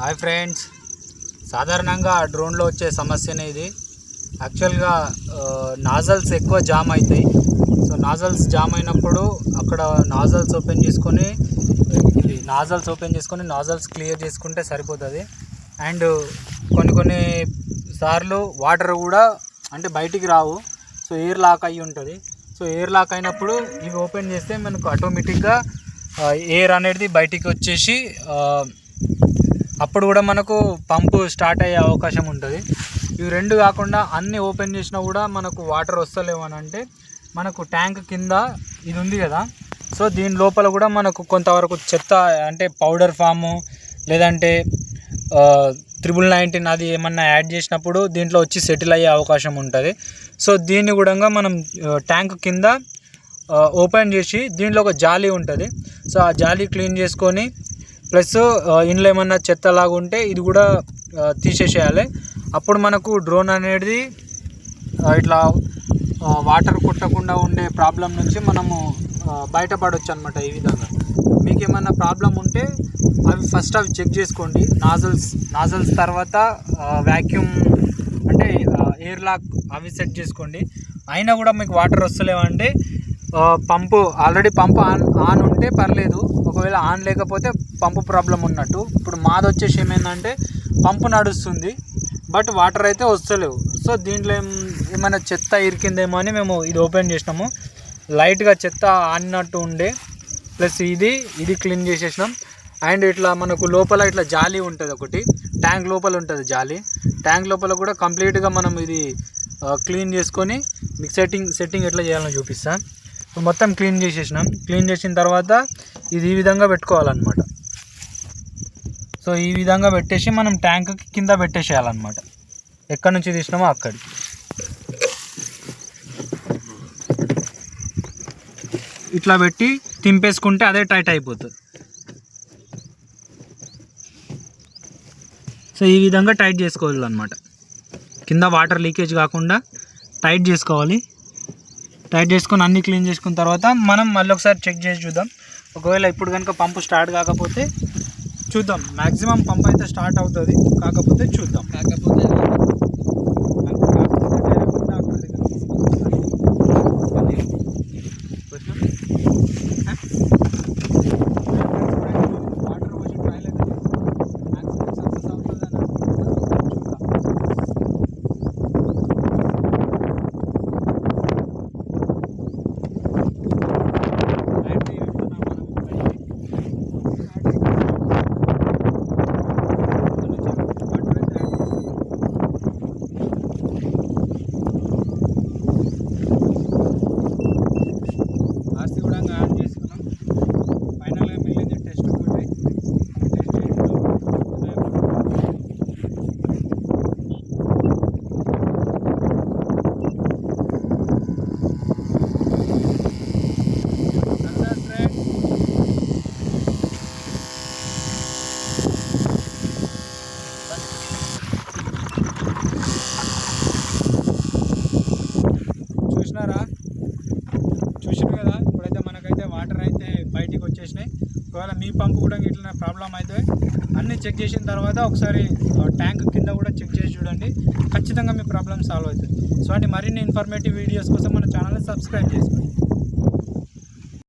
Hi friends. సాధారణంగా డ్రోన్లో వచ్చే సమస్యనే ఇది. యాక్చువల్గా నాజల్స్ ఎక్కువ జామ్ అవుతాయి సో నాజల్స్ జామ్ అయినప్పుడు అక్కడ నాజల్స్ ఓపెన్ చేసుకొని ఇది నాజల్స్ ఓపెన్ చేసుకొని నాజల్స్ క్లియర్ చేసుకుంటే సరిపోతుంది. అండ్ కొన్ని కొన్ని సార్లు వాటర్ కూడా అంటే బయటికి రావు. సో ఎయిర్ లాక్ అయ్యి ఉంటుంది. సో ఎయిర్ లాక్ అయినప్పుడు ఇవి ఓపెన్ చేస్తే మనకు ఆటోమేటిక్గా ఎయిర్ అనేది బయటికి వచ్చేసి అప్పుడు కూడా మనకు పంపు స్టార్ట్ అయ్యే అవకాశం ఉంటుంది. ఇవి రెండు కాకుండా అన్నీ ఓపెన్ చేసినా కూడా మనకు వాటర్ వస్తలేవు అని అంటే మనకు ట్యాంక్ కింద ఇది ఉంది కదా. సో దీని లోపల కూడా మనకు కొంతవరకు చెత్త అంటే పౌడర్ ఫాము లేదంటే త్రిబుల్ నైన్టీన్ అది ఏమన్నా యాడ్ చేసినప్పుడు దీంట్లో వచ్చి సెటిల్ అయ్యే అవకాశం ఉంటుంది. సో దీన్ని కూడా మనం ట్యాంక్ కింద ఓపెన్ చేసి దీంట్లో ఒక జాలీ ఉంటుంది. సో ఆ జాలీ క్లీన్ చేసుకొని ప్లస్ ఇందులో ఏమన్నా చెత్త లాగా ఉంటే ఇది కూడా తీసేసేయాలి. అప్పుడు మనకు డ్రోన్ అనేది ఇట్లా వాటర్ కొట్టకుండా ఉండే ప్రాబ్లం నుంచి మనము బయటపడవచ్చు అనమాట ఈ విధంగా. మీకు ఏమన్నా ప్రాబ్లం ఉంటే అవి ఫస్ట్ అవి చెక్ చేసుకోండి. నాజల్స్ నాజల్స్ తర్వాత వ్యాక్యూమ్ అంటే ఎయిర్ లాక్ అవి సెట్ చేసుకోండి. అయినా కూడా మీకు water వస్తలేవంటే pump already pump on on ఉంటే పర్లేదు. ఒకవేళ ఆన్ లేకపోతే పంపు ప్రాబ్లం ఉన్నట్టు. ఇప్పుడు మాది వచ్చేసి ఏమైందంటే పంపు నడుస్తుంది బట్ వాటర్ అయితే వస్తలేవు. సో దీంట్లో ఏం ఏమైనా చెత్త ఇరికిందేమో అని మేము ఇది ఓపెన్ చేసినాము. లైట్గా చెత్త ఆడినట్టు ఉండే. ప్లస్ ఇది ఇది క్లీన్ చేసేసినాం. అండ్ ఇట్లా మనకు లోపల ఇట్లా జాలి ఉంటుంది ఒకటి. ట్యాంక్ లోపల ఉంటుంది జాలి. ట్యాంక్ లోపల కూడా కంప్లీట్గా మనం ఇది క్లీన్ చేసుకొని మీకు సెట్టింగ్ సెట్టింగ్ ఎట్లా చేయాలని చూపిస్తాను మొత్తం క్లీన్ చేసేసినాం. క్లీన్ చేసిన తర్వాత ఇది ఈ విధంగా పెట్టుకోవాలన్నమాట. సో ఈ విధంగా పెట్టేసి మనం ట్యాంక్కి కింద పెట్టేసేయాలన్నమాట. ఎక్కడి నుంచి తీసినామో అక్కడికి. ఇట్లా పెట్టి తింపేసుకుంటే అదే టైట్ అయిపోతుంది. సో ఈ విధంగా టైట్ చేసుకోవాలన్నమాట. కింద వాటర్ లీకేజ్ కాకుండా టైట్ చేసుకోవాలి. టైట్ చేసుకొని అన్ని క్లీన్ చేసుకున్న తర్వాత మనం మళ్ళీ ఒకసారి చెక్ చేసి చూద్దాం. ఒకవేళ ఇప్పుడు కనుక పంపు స్టార్ట్ కాకపోతే చూద్దాం. మ్యాక్సిమం పంప్ అయితే స్టార్ట్ అవుతుంది. కాకపోతే చూద్దాం. కాకపోతే వాటర్ వచ్చి ట్రయల్ అయితే మ్యాక్సిమం సక్సెస్ అవుతుంది అని చూద్దాం అండ్ ఇప్పుడు మనం ఆర్సీ కూడా యాడ్ చేసుకున్నాం ఫైనల్గా మిగిలింది టెస్ట్ ఒకటి టెస్ట్ చూసినారా చూసిన కదా ఇప్పుడైతే మనకైతే వాటర్ అయితే బయటికి వచ్చేసినాయి ఒకవేళ మీ పంపు కూడా ఇట్లా ప్రాబ్లం అయితే అన్నీ చెక్ చేసిన తర్వాత ఒకసారి ట్యాంక్ కింద కూడా చెక్ చేసి చూడండి. ఖచ్చితంగా మీ ప్రాబ్లం సాల్వ్ అవుతుంది. సో అంటే మరిన్ని ఇన్ఫర్మేటివ్ వీడియోస్ కోసం మన ఛానల్ని సబ్స్క్రైబ్ చేసుకోండి.